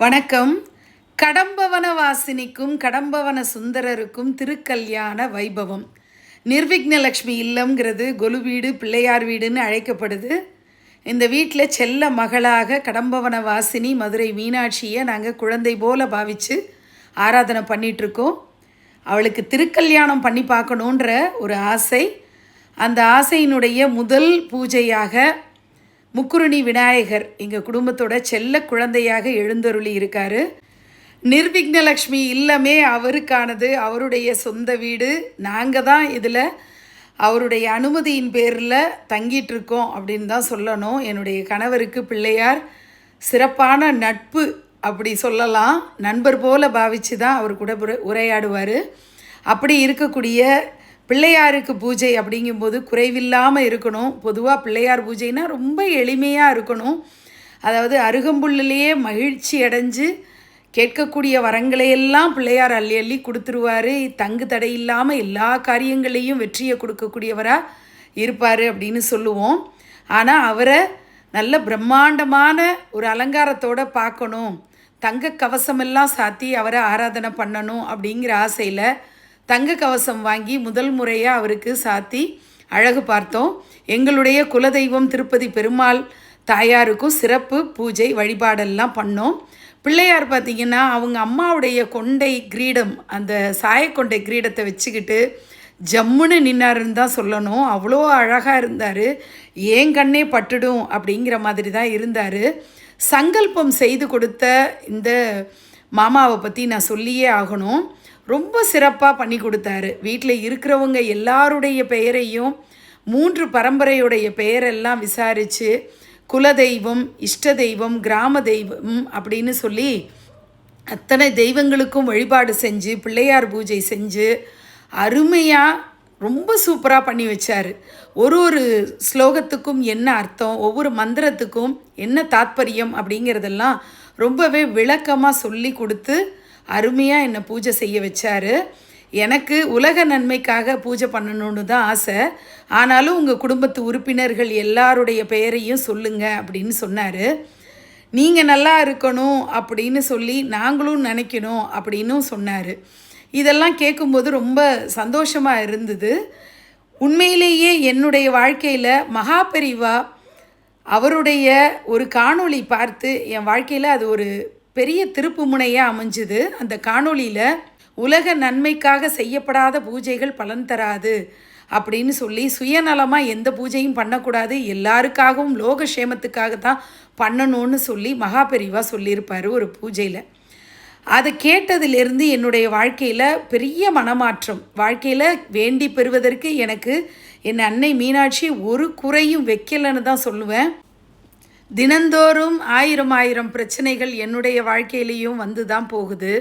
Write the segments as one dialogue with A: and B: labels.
A: வணக்கம். கடம்பவன வாசினிக்கும் கடம்பவன சுந்தரருக்கும் திருக்கல்யாண வைபவம். நிர்விக்னலக்ஷ்மி இல்லம்ங்கிறது கொலு வீடு பிள்ளையார் வீடுன்னு அழைக்கப்படுது. இந்த வீட்டில் செல்ல மகளாக கடம்பவன வாசினி மதுரை மீனாட்சியை நாங்கள் குழந்தை போல பாவித்து ஆராதனை பண்ணிகிட்ருக்கோம் அவளுக்கு திருக்கல்யாணம் பண்ணி பார்க்கணுன்ற ஒரு ஆசை. அந்த ஆசையினுடைய முதல் பூஜையாக முக்குருணி விநாயகர் எங்கள் குடும்பத்தோட செல்ல குழந்தையாக எழுந்தருளி இருக்காரு. நிர்விக்னலக்ஷ்மி இல்லமே அவருக்கானது அவருடைய சொந்த வீடு. நாங்கள் தான் இதில் அவருடைய அனுமதியின் பேரில் தங்கிட்டுருக்கோம் அப்படின்னு தான் சொல்லணும். என்னுடைய கணவருக்கு பிள்ளையார் சிறப்பான நட்பு அப்படி சொல்லலாம். நண்பர் போல பாவித்து தான் அவர் கூட உரையாடுவார். அப்படி இருக்கக்கூடிய பிள்ளையாருக்கு பூஜை அப்படிங்கும்போது குறைவில்லாமல் இருக்கணும். பொதுவாக பிள்ளையார் பூஜைனா ரொம்ப எளிமையாக இருக்கணும். அதாவது அருகம்புல்லிலேயே மகிழ்ச்சி அடைஞ்சு கேட்கக்கூடிய வரங்களையெல்லாம் பிள்ளையார் அள்ளி அள்ளி கொடுத்துருவாரு. தங்கு தடை இல்லாமல் எல்லா காரியங்களையும் வெற்றியை கொடுக்கக்கூடியவராக இருப்பார் அப்படின்னு சொல்லுவோம். ஆனால் அவரை நல்ல பிரம்மாண்டமான ஒரு அலங்காரத்தோட பார்க்கணும். தங்க கவசமெல்லாம் சாத்தி அவரை ஆராதனை பண்ணணும் அப்படிங்கிற ஆசையில் தங்க கவசம் வாங்கி முதல் முறையாக அவருக்கு சாத்தி அழகு பார்த்தோம். எங்களுடைய குலதெய்வம் திருப்பதி பெருமாள் தாயாருக்கும் சிறப்பு பூஜை வழிபாடெல்லாம் பண்ணோம். பிள்ளையார் பார்த்தீங்கன்னா அவங்க அம்மாவுடைய கொண்டை கிரீடம் அந்த சாயக்கொண்டை கிரீடத்தை வச்சுக்கிட்டு ஜம்முன்னு நின்னாருன்னு தான் சொல்லணும். அவ்வளோ அழகாக இருந்தார். ஏன் கண்ணே பட்டுடும்? அப்படிங்கிற மாதிரி தான் இருந்தார். சங்கல்பம் செய்து கொடுத்த இந்த மாமாவை பற்றி நான் சொல்லியே ஆகணும். ரொம்ப சிறப்பாக பண்ணி கொடுத்தாரு. வீட்டில் இருக்கிறவங்க எல்லாருடைய பெயரையும் மூன்று பரம்பரையுடைய பெயரெல்லாம் விசாரித்து குலதெய்வம் இஷ்ட தெய்வம் கிராம தெய்வம் அப்படின்னு சொல்லி அத்தனை தெய்வங்களுக்கும் வழிபாடு செஞ்சு பிள்ளையார் பூஜை செஞ்சு அருமையாக ரொம்ப சூப்பராக பண்ணி வச்சார். ஒரு ஒரு ஸ்லோகத்துக்கும் என்ன அர்த்தம் ஒவ்வொரு மந்திரத்துக்கும் என்ன தாத்பரியம் அப்படிங்கிறதெல்லாம் ரொம்பவே விளக்கமாக சொல்லி கொடுத்து அருமையாக என்னை பூஜை செய்ய வச்சார். எனக்கு உலக நன்மைக்காக பூஜை பண்ணணும்னு தான் ஆசை. ஆனாலும் உங்கள் குடும்பத்து உறுப்பினர்கள் எல்லாருடைய பெயரையும் சொல்லுங்கள் அப்படின்னு சொன்னார். நீங்கள் நல்லா இருக்கணும் அப்படின்னு சொல்லி நாங்களும் நினைக்கணும் அப்படின்னும் சொன்னார். இதெல்லாம் கேட்கும்போது ரொம்ப சந்தோஷமாக இருந்தது. உண்மையிலேயே என்னுடைய வாழ்க்கையில் மகாபெரிவா அவருடைய ஒரு காணொளி பார்த்து என் வாழ்க்கையில் அது ஒரு பெரிய திருப்பு முனையாக அமைஞ்சுது. அந்த காணொளியில் உலக நன்மைக்காக செய்யப்படாத பூஜைகள் பலன் தராது அப்படின்னு சொல்லி சுயநலமாக எந்த பூஜையும் பண்ணக்கூடாது. எல்லாருக்காகவும் லோக சேமத்துக்காக தான் பண்ணணும்னு சொல்லி மகாபெரிவா சொல்லியிருப்பார் ஒரு பூஜையில். அதை கேட்டதிலிருந்து என்னுடைய வாழ்க்கையில் பெரிய மனமாற்றம் வாழ்க்கையில் வேண்டி பெறுவதற்கு எனக்கு என் அன்னை மீனாட்சி ஒரு குறையும் வைக்கலைன்னு தான் சொல்லுவேன். தினந்தோறும் ஆயிரம் ஆயிரம் பிரச்சனைகள் என்னுடைய வாழ்க்கையிலையும் வந்து தான் போகுது.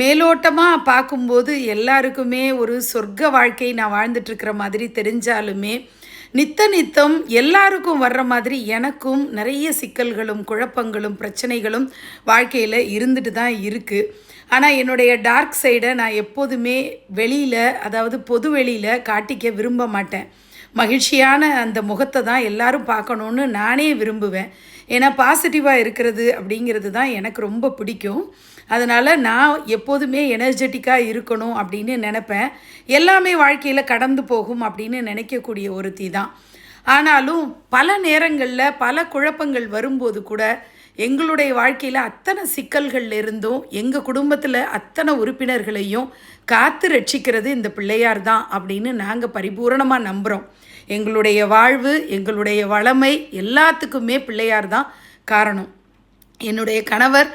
A: மேலோட்டமாக பார்க்கும்போது எல்லாருக்குமே ஒரு சொர்க்க வாழ்க்கை நான் வாழ்ந்துட்டுருக்கிற மாதிரி தெரிஞ்சாலுமே நித்த நித்தம் எல்லாருக்கும் வர்ற மாதிரி எனக்கும் நிறைய சிக்கல்களும் குழப்பங்களும் பிரச்சனைகளும் வாழ்க்கையில் இருந்துட்டு தான் இருக்குது ஆனால் என்னுடைய டார்க் சைடை நான் எப்போதுமே வெளியில் அதாவது பொது வெளியில் காட்டிக்க விரும்ப மாட்டேன். மகிழ்ச்சியான அந்த முகத்தை தான் எல்லாரும் பார்க்கணுன்னு நானே விரும்புவேன். ஏன்னா பாசிட்டிவாக இருக்கிறது அப்படிங்கிறது தான் எனக்கு ரொம்ப பிடிக்கும். அதனால் நான் எப்போதுமே எனர்ஜெட்டிக்காக இருக்கணும் அப்படின்னு நினப்பேன். எல்லாமே வாழ்க்கையில் கடந்து போகும் அப்படின்னு நினைக்கக்கூடிய ஒருத்தி தான். ஆனாலும் பல நேரங்களில் பல குழப்பங்கள் வரும்போது கூட எங்களுடைய வாழ்க்கையில் அத்தனை சிக்கல்கள் இருந்தும் எங்கள் குடும்பத்தில் அத்தனை உறுப்பினர்களையும் காத்து ரட்சிக்கிறது இந்த பிள்ளையார் தான் அப்படின்னு நாங்கள் பரிபூரணமாக நம்புகிறோம் எங்களுடைய வாழ்வு எங்களுடைய வளமை எல்லாத்துக்குமே பிள்ளையார் தான் காரணம். என்னுடைய கணவர்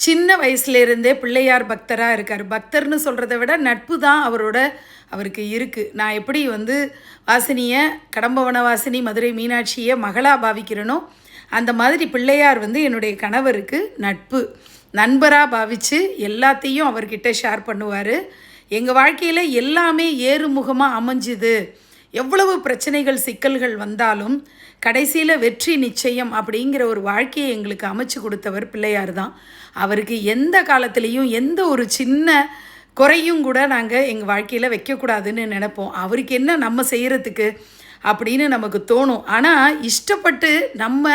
A: சின்ன வயசுலேருந்தே பிள்ளையார் பக்தராக இருக்கார். பக்தர்னு சொல்கிறத விட நட்பு தான் அவரோட அவருக்கு இருக்குது நான் எப்படி வந்து வாசினியை கடம்பவன வாசினி மதுரை மீனாட்சியை மகளாக பாவிக்கிறேனோ அந்த மாதிரி பிள்ளையார் வந்து என்னுடைய கணவருக்கு நட்பு. நண்பராக பாவித்து எல்லாத்தையும் அவர்கிட்ட ஷேர் பண்ணுவார். எங்கள் வாழ்க்கையில் எல்லாமே ஏறுமுகமாக அமைஞ்சுது. எவ்வளவு பிரச்சனைகள் சிக்கல்கள் வந்தாலும் கடைசியில் வெற்றி நிச்சயம் அப்படிங்கிற ஒரு வாழ்க்கையை எங்களுக்கு அமைச்சு கொடுத்தவர் பிள்ளையார் தான். அவருக்கு எந்த காலத்துலேயும் எந்த ஒரு சின்ன குறையும் கூட நாங்கள் எங்கள் வாழ்க்கையில் வைக்கக்கூடாதுன்னு நினைப்போம். அவருக்கு என்ன நம்ம செய்கிறதுக்கு அப்படின்னு நமக்கு தோணும். ஆனால் இஷ்டப்பட்டு நம்ம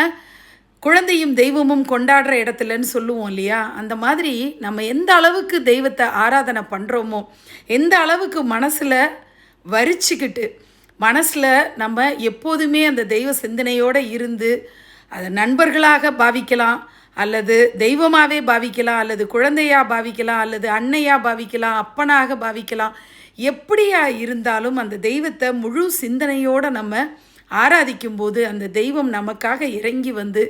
A: குழந்தையும் தெய்வமும் கொண்டாடுற இடத்துலன்னு சொல்லுவோம் இல்லையா? அந்த மாதிரி நம்ம எந்த அளவுக்கு தெய்வத்தை ஆராதனை பண்ணுறோமோ எந்த அளவுக்கு மனசில் வரிச்சுக்கிட்டு மனசில் நம்ம எப்போதுமே அந்த தெய்வ சிந்தனையோடு இருந்து அதை நண்பர்களாக பாவிக்கலாம் அல்லது தெய்வமாகவே பாவிக்கலாம் அல்லது குழந்தையாக பாவிக்கலாம் அல்லது அன்னையாக பாவிக்கலாம் அப்பனாக பாவிக்கலாம் எப்படியா இருந்தாலும் அந்த தெய்வத்தை முழு சிந்தனையோடு நம்ம ஆராதிக்கும் போது அந்த தெய்வம் நமக்காக இறங்கி வந்து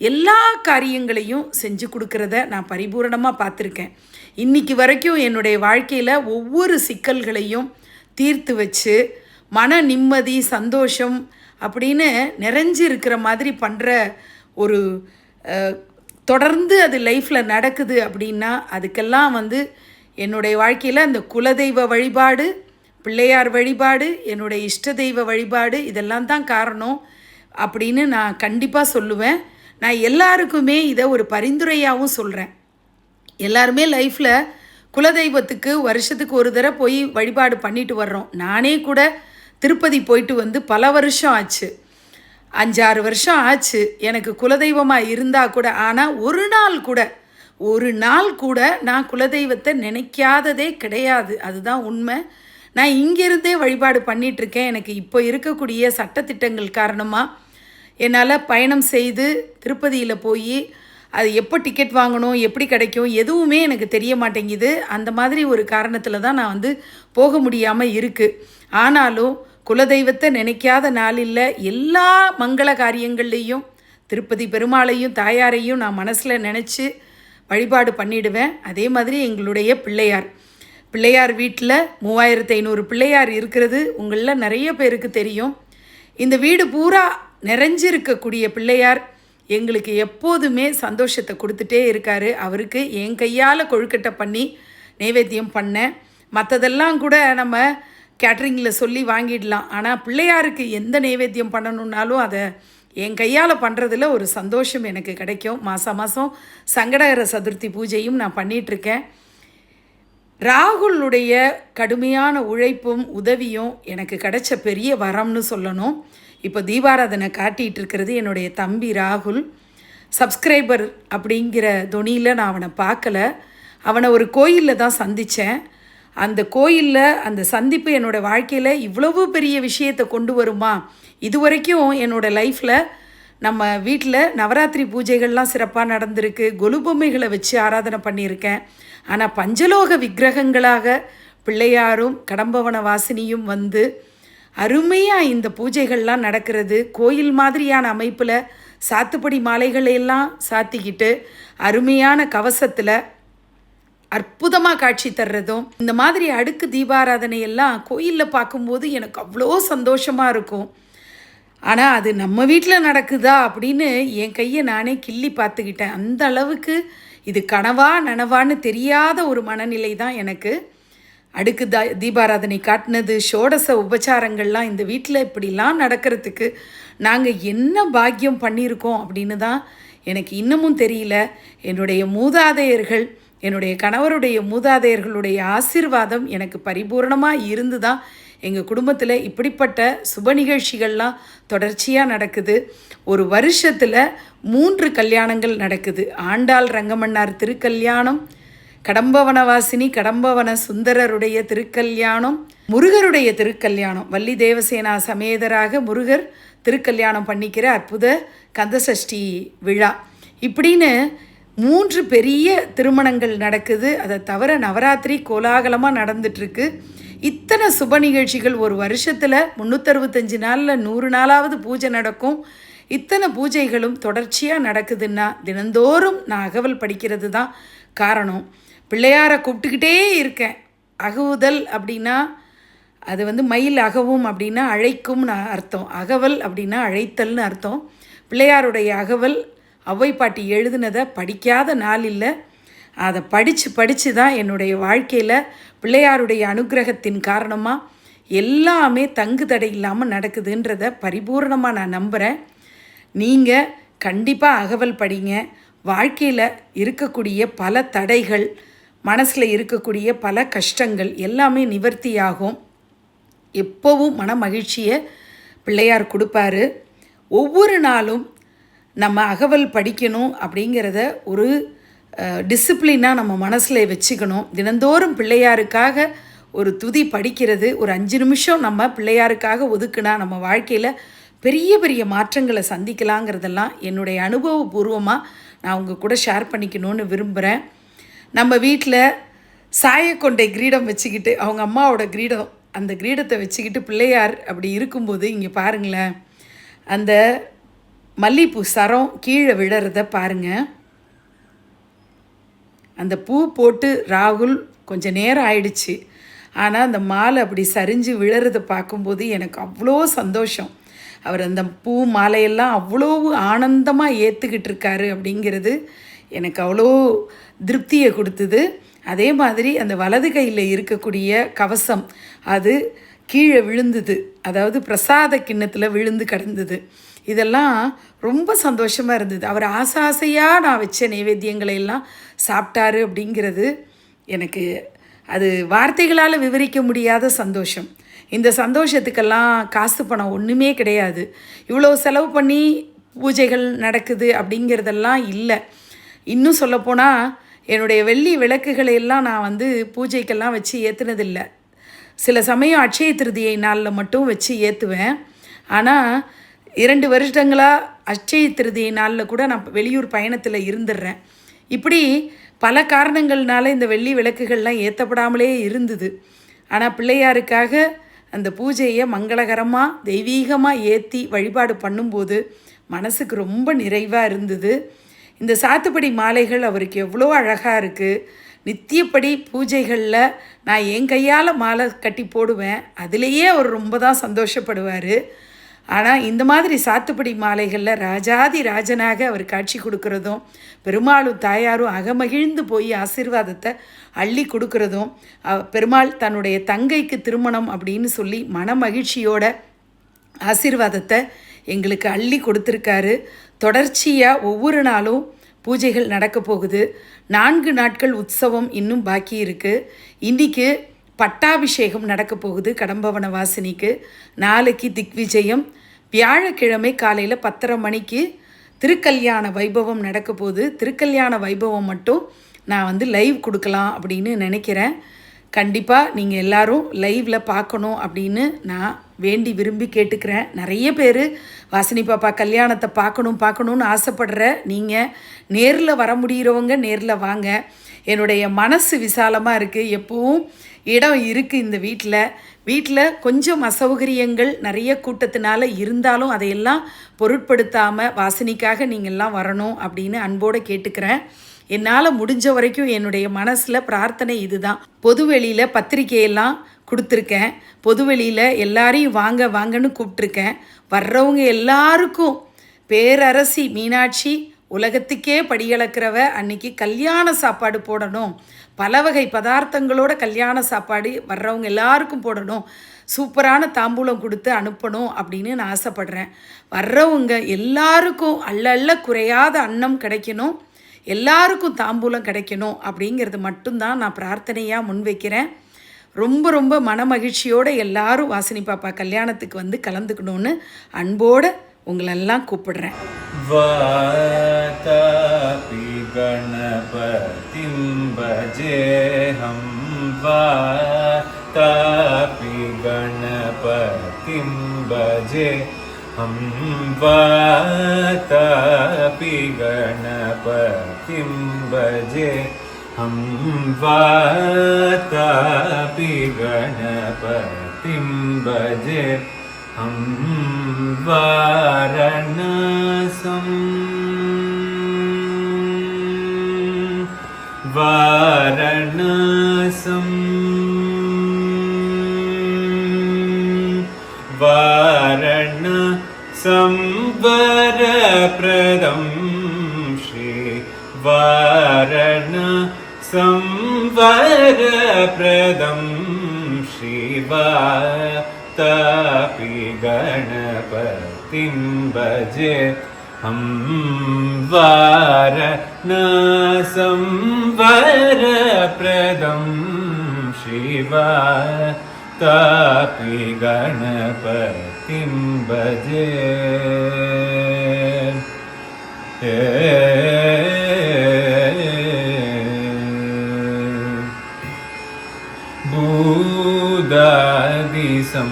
A: எல்லா காரியங்களையும் செஞ்சு கொடுக்கறத நான் பரிபூரணமாக பார்த்துருக்கேன். இன்றைக்கி வரைக்கும் என்னுடைய வாழ்க்கையில் ஒவ்வொரு சிக்கல்களையும் தீர்த்து வச்சு மன நிம்மதி சந்தோஷம் அப்படின்னு நிறைஞ்சு இருக்கிற மாதிரி பண்ணுற ஒரு தொடர்ந்து அது லைஃப்பில் நடக்குது அப்படின்னா அதுக்கெல்லாம் வந்து என்னுடைய வாழ்க்கையில் அந்த குலதெய்வ வழிபாடு பிள்ளையார் வழிபாடு என்னுடைய இஷ்ட தெய்வ வழிபாடு இதெல்லாம் தான் காரணம் அப்படின்னு நான் கண்டிப்பாக சொல்லுவேன். நான் எல்லாருக்குமே இதை ஒரு பரிந்துரையாகவும் சொல்கிறேன் எல்லாருமே லைஃப்பில் குலதெய்வத்துக்கு வருஷத்துக்கு ஒரு தடவை போய் வழிபாடு பண்ணிட்டு வர்றோம். நானே கூட திருப்பதி போயிட்டு வந்து பல வருஷம் ஆச்சு. அஞ்சாறு வருஷம் ஆச்சு. எனக்கு குலதெய்வமாக இருந்தால் கூட ஆனால் ஒரு நாள் கூட ஒரு நாள் கூட நான் குலதெய்வத்தை நினைக்காததே கிடையாது. அதுதான் உண்மை. நான் இங்கேருந்தே வழிபாடு பண்ணிகிட்ருக்கேன் எனக்கு இப்போ இருக்கக்கூடிய சட்டத்திட்டங்கள் காரணமாக என்னால் பயணம் செய்து திருப்பதியில் போய் அது எப்போ டிக்கெட் வாங்கணும் எப்படி கிடைக்கும் எதுவுமே எனக்கு தெரிய மாட்டேங்குது. அந்த மாதிரி ஒரு காரணத்தில் தான் நான் வந்து போக முடியாமல் இருக்குது ஆனாலும் குலதெய்வத்தை நினைக்காத நாளில் எல்லா மங்கள காரியங்கள்லேயும் திருப்பதி பெருமாளையும் தாயாரையும் நான் மனசில் நினச்சி வழிபாடு பண்ணிடுவேன். அதே மாதிரி எங்களுடைய பிள்ளையார். பிள்ளையார் வீட்டில் மூவாயிரத்து ஐநூறு பிள்ளையார் இருக்கிறது உங்களில் நிறைய பேருக்கு தெரியும். இந்த வீடு பூரா நிறைஞ்சிருக்கக்கூடிய பிள்ளையார் எங்களுக்கு எப்போதுமே சந்தோஷத்தை கொடுத்துட்டே இருக்கார். அவருக்கு என் கையால் கொழுக்கட்டை பண்ணி நைவேத்தியம் பண்ணேன் மற்றதெல்லாம் கூட நம்ம கேட்ரிங்கில் சொல்லி வாங்கிடலாம். ஆனால் பிள்ளையாருக்கு எந்த நைவேத்தியம் பண்ணணுன்னாலும் அதை என் கையால் பண்ணுறதுல ஒரு சந்தோஷம் எனக்கு கிடைக்கும். மாதம் மாதம் சங்கடகர சதுர்த்தி பூஜையும் நான் பண்ணிகிட்ருக்கேன் ராகுலுடைய கடுமையான உழைப்பும் உதவியும் எனக்கு கிடைச்ச பெரிய வரம்னு சொல்லணும். இப்போ தீபாராதனை காட்டிகிட்டு இருக்கிறது என்னுடைய தம்பி ராகுல். சப்ஸ்கிரைபர் அப்படிங்கிற துணியில் நான் அவனை பார்க்கல. அவனை ஒரு கோயிலில் தான் சந்தித்தேன் அந்த கோயிலில் அந்த சந்திப்பு என்னோடய வாழ்க்கையில் இவ்வளவு பெரிய விஷயத்தை கொண்டு வருமா? இது வரைக்கும் என்னோடய லைஃப்பில் நம்ம வீட்டில் நவராத்திரி பூஜைகள்லாம் சிறப்பாக நடந்திருக்கு. கொலு பொம்மைகளை வச்சு ஆராதனை பண்ணியிருக்கேன். ஆனால் பஞ்சலோக விக்கிரகங்களாக பிள்ளையாரும் கடம்பவன வாசினியும் வந்து அருமையாக இந்த பூஜைகள்லாம் நடக்கிறது. கோயில் மாதிரியான அமைப்பில் சாத்துப்படி மாலைகளையெல்லாம் சாத்திக்கிட்டு அருமையான கவசத்தில் அற்புதமாக காட்சி தர்றதும் இந்த மாதிரி அடுக்கு தீபாராதனையெல்லாம் கோயிலில் பார்க்கும்போது எனக்கு அவ்வளோ சந்தோஷமாக இருக்கும். ஆனால் அது நம்ம வீட்டில் நடக்குதா அப்படின்னு என் கையை நானே கிள்ளி பார்த்துக்கிட்டேன். அந்த அளவுக்கு இது கனவா நனவான்னு தெரியாத ஒரு மனநிலை தான் எனக்கு. அடுக்கு த தீபாராதனை காட்டினது ஷோடச உபச்சாரங்கள்லாம் இந்த வீட்டில் இப்படிலாம் நடக்கிறதுக்கு நாங்கள் என்ன பாக்கியம் பண்ணியிருக்கோம் அப்படின்னு தான் எனக்கு இன்னமும் தெரியல. என்னுடைய மூதாதையர்கள் என்னுடைய கணவருடைய மூதாதையர்களுடைய ஆசிர்வாதம் எனக்கு பரிபூர்ணமாக இருந்து தான் எங்கள் குடும்பத்தில் இப்படிப்பட்ட சுப நிகழ்ச்சிகள்லாம் தொடர்ச்சியாக நடக்குது. ஒரு வருஷத்தில் மூன்று கல்யாணங்கள் நடக்குது. ஆண்டாள் ரங்கமன்னார் திருக்கல்யாணம் கடம்பவனவாசினி கடம்பவன சுந்தரருடைய திருக்கல்யாணம் முருகருடைய திருக்கல்யாணம். வள்ளி தேவசேனா சமேதராக முருகர் திருக்கல்யாணம் பண்ணிக்கிற அற்புத கந்தசஷ்டி விழா. இப்படின்னு மூன்று பெரிய திருமணங்கள் நடக்குது. அதை தவிர நவராத்திரி கோலாகலமாக நடந்துட்டுருக்கு இத்தனை சுப நிகழ்ச்சிகள் ஒரு வருஷத்தில் முந்நூற்றறுபத்தஞ்சு நாளில் நூறு நாளாவது பூஜை நடக்கும். இத்தனை பூஜைகளும் தொடர்ச்சியாக நடக்குதுன்னா தினந்தோறும் நான் அகவல் படிக்கிறது தான் காரணம். பிள்ளையாரை கூப்பிட்டுக்கிட்டே இருக்கேன். அகவுதல் அப்படின்னா அது வந்து மயில் அகவும் அப்படின்னா அழைக்கும்னு அர்த்தம். அகவல் அப்படின்னா அழைத்தல்னு அர்த்தம். பிள்ளையாருடைய அகவல் அவ்வை பாட்டி எழுதுனதை படிக்காத நாள் இல்லை. அதை படித்து படித்து தான் என்னுடைய வாழ்க்கையில் பிள்ளையாருடைய அனுகிரகத்தின் காரணமாக எல்லாமே தங்கு தடை இல்லாமல் நடக்குதுன்றத பரிபூர்ணமாக நான் நம்புகிறேன் நீங்கள் கண்டிப்பாக அகவல் படிங்க. வாழ்க்கையில் இருக்கக்கூடிய பல தடைகள் மனசில் இருக்கக்கூடிய பல கஷ்டங்கள் எல்லாமே நிவர்த்தியாகும். எப்போவும் மன மகிழ்ச்சியை பிள்ளையார் கொடுப்பாரு. ஒவ்வொரு நாளும் நம்ம அகவல் படிக்கணும் அப்படிங்கிறத ஒரு டிசிப்ளினாக நம்ம மனசில் வச்சுக்கணும். தினந்தோறும் பிள்ளையாருக்காக ஒரு துதி படிக்கிறது ஒரு அஞ்சு நிமிஷம் நம்ம பிள்ளையாருக்காக ஒதுக்குனா நம்ம வாழ்க்கையில் பெரிய பெரிய மாற்றங்களை சந்திக்கலாங்கிறதெல்லாம் என்னுடைய அனுபவபூர்வமாக நான் உங்கள் கூட ஷேர் பண்ணிக்கணும்னு விரும்புகிறேன் நம்ம வீட்டில் சாயக்கொண்டை கிரீடம் வச்சுக்கிட்டு அவங்க அம்மாவோட கிரீடம் அந்த கிரீடத்தை வச்சுக்கிட்டு பிள்ளையார் அப்படி இருக்கும்போது இங்கே பாருங்களேன். அந்த மல்லிப்பூ சரம் கீழே விழறத பாருங்கள் அந்த பூ போட்டு ராகுல் கொஞ்சம் நேரம் ஆயிடுச்சு. ஆனால் அந்த மாலை அப்படி சரிஞ்சு விழறதை பார்க்கும்போது எனக்கு அவ்வளோ சந்தோஷம். அவர் அந்த பூ மாலையெல்லாம் அவ்வளோ ஆனந்தமாக ஏற்றுக்கிட்டு இருக்காரு அப்படிங்கிறது எனக்கு அவ்வளோ திருப்தியை கொடுத்தது. அதே மாதிரி அந்த வலது கையில் இருக்கக்கூடிய கவசம் அது கீழே விழுந்தது. அதாவது பிரசாத கிண்ணத்தில் விழுந்து கிடந்தது. இதெல்லாம் ரொம்ப சந்தோஷமாக இருந்தது. அவர் ஆசை ஆசையாக நான் வச்ச நைவேத்தியங்களை எல்லாம் சாப்பிட்டாரு அப்படிங்கிறது எனக்கு அது வார்த்தைகளால் விவரிக்க முடியாத சந்தோஷம். இந்த சந்தோஷத்துக்கெல்லாம் காசு பணம் ஒன்றுமே கிடையாது. இவ்வளோ செலவு பண்ணி பூஜைகள் நடக்குது அப்படிங்கிறதெல்லாம் இல்லை. இன்னும் சொல்லப்போனால் என்னுடைய வெள்ளி விளக்குகளை எல்லாம் நான் வந்து பூஜைக்கெல்லாம் வச்சு ஏற்றுனதில்லை சில சமயம் அட்சய திருதியை நாளில் மட்டும் வச்சு ஏற்றுவேன் ஆனால் இரண்டு வருஷங்களாக அட்சய திருதி நாளில் கூட நான் வெளியூர் பயணத்தில் இருந்துடுறேன் இப்படி பல காரணங்கள்னால இந்த வெள்ளி விளக்குகள்லாம் ஏற்றப்படாமலே இருந்தது. ஆனால் பிள்ளையாருக்காக அந்த பூஜையை மங்களகரமாக தெய்வீகமாக ஏற்றி வழிபாடு பண்ணும்போது மனசுக்கு ரொம்ப நிறைவாக இருந்தது. இந்த சாத்துப்படி மாலைகள் அவருக்கு எவ்வளோ அழகாக இருக்குது நித்தியப்படி பூஜைகளில் நான் என் கையால் மாலை கட்டி போடுவேன். அதுலேயே அவர் ரொம்ப தான் சந்தோஷப்படுவார். ஆனால் இந்த மாதிரி சாத்துப்படி மாலைகளில் ராஜாதி ராஜனாக அவர் காட்சி கொடுக்கறதும் பெருமாளும் தாயாரும் அகமகிழ்ந்து போய் ஆசீர்வாதத்தை அள்ளி கொடுக்கறதும் பெருமாள் தன்னுடைய தங்கைக்கு திருமணம் அப்படின்னு சொல்லி மன மகிழ்ச்சியோட ஆசீர்வாதத்தை எங்களுக்கு அள்ளி கொடுத்துருக்காரு. தொடர்ச்சியாக ஒவ்வொரு நாளும் பூஜைகள் நடக்க போகுது. நான்கு நாட்கள் உற்சவம் இன்னும் பாக்கி இருக்குது இன்றைக்கி பட்டாபிஷேகம் நடக்க போகுது கடம்பவன வாசினிக்கு. நாளைக்கு திக்விஜயம். வியாழக்கிழமை காலையில் பத்தரை மணிக்கு திருக்கல்யாண வைபவம் நடக்க போகுது. திருக்கல்யாண வைபவம் மட்டும் நான் வந்து லைவ் கொடுக்கலாம் அப்படின்னு நினைக்கிறேன். கண்டிப்பாக நீங்கள் எல்லோரும் லைவில் பார்க்கணும் அப்படின்னு நான் வேண்டி விரும்பி கேட்டுக்கிறேன். நிறைய பேர் வாசினி பாப்பா கல்யாணத்தை பார்க்கணும் பார்க்கணுன்னு ஆசைப்படுற நீங்கள் நேரில் வர முடிகிறவங்க நேரில் வாங்க. என்னுடைய மனசு விசாலமாக இருக்குது எப்பவும் இடம் இருக்குது இந்த வீட்டில் வீட்டில் கொஞ்சம் அசௌகரியங்கள் நிறைய கூட்டத்தினால இருந்தாலும் அதையெல்லாம் பொருட்படுத்தாமல் வாசனைக்காக நீங்கள்லாம் வரணும் அப்படின்னு அன்போடு கேட்டுக்கிறேன். என்னால் முடிஞ்ச வரைக்கும் என்னுடைய மனசில் பிரார்த்தனை இதுதான். பொதுவெளியில் பத்திரிக்கையெல்லாம் கொடுத்துருக்கேன். பொதுவெளியில் எல்லாரையும் வாங்க வாங்கன்னு கூப்பிட்ருக்கேன் வர்றவங்க எல்லாருக்கும் பேரரசி மீனாட்சி உலகத்துக்கே படியளக்கிறவ அன்னைக்கு கல்யாண சாப்பாடு போடணும். பல வகை பதார்த்தங்களோட கல்யாண சாப்பாடு வர்றவங்க எல்லாருக்கும் போடணும். சூப்பரான தாம்பூலம் கொடுத்து அனுப்பணும் அப்படின்னு நான் ஆசைப்படுறேன். வர்றவங்க எல்லாருக்கும் அள்ள அள்ள குறையாத அன்னம் கிடைக்கணும். எல்லாருக்கும் தாம்பூலம் கிடைக்கணும் அப்படிங்கிறது மட்டும்தான் நான் பிரார்த்தனையாக முன்வைக்கிறேன். ரொம்ப ரொம்ப மன மகிழ்ச்சியோடு எல்லாரும் வாசினி பாப்பா கல்யாணத்துக்கு வந்து கலந்துக்கணும்னு அன்போடு உங்களெல்லாம் கூப்பிடுறேன்.
B: जे हम वातापि गणपति बजे हम वातापि गणपति बजे हम वातापि गणपति बजे हम वारण सम वारणसं वारणसंवरप्रदं श्री वारण संवरप्रदं शिवा तापि गणपतिं भजे हं सं वरप्रदं शिवापि गणपतिं भजे। भूदादिसं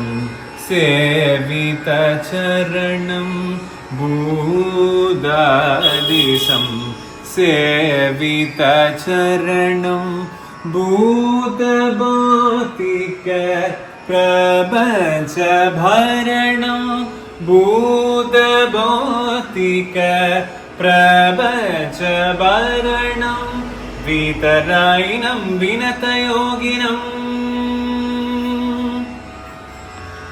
B: सेवितचरणम् भूदादिशं सेवितचरणं बूदभोतिक प्रभ च भरणदभोतिक प्रभ विनतयोगिनम्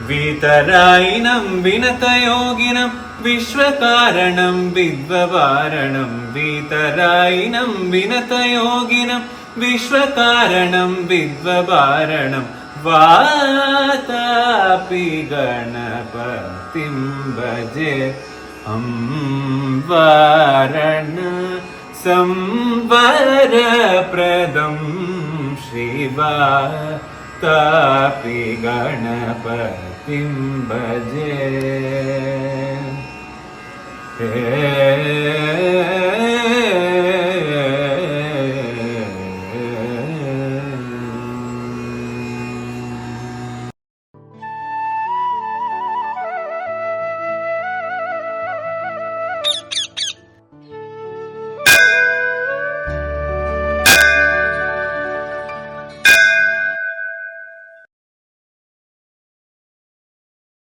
B: वितरायिनं विनतयोगिनम् विश्वकारणं विद्ववारणं वितरायिनं विनतयोगिनं विश्वकारणं विद्ववारणं वातापि गणपतिं भजे अं वारण संवरप्रदं शिवा तापि गणपतिं भजे Hey.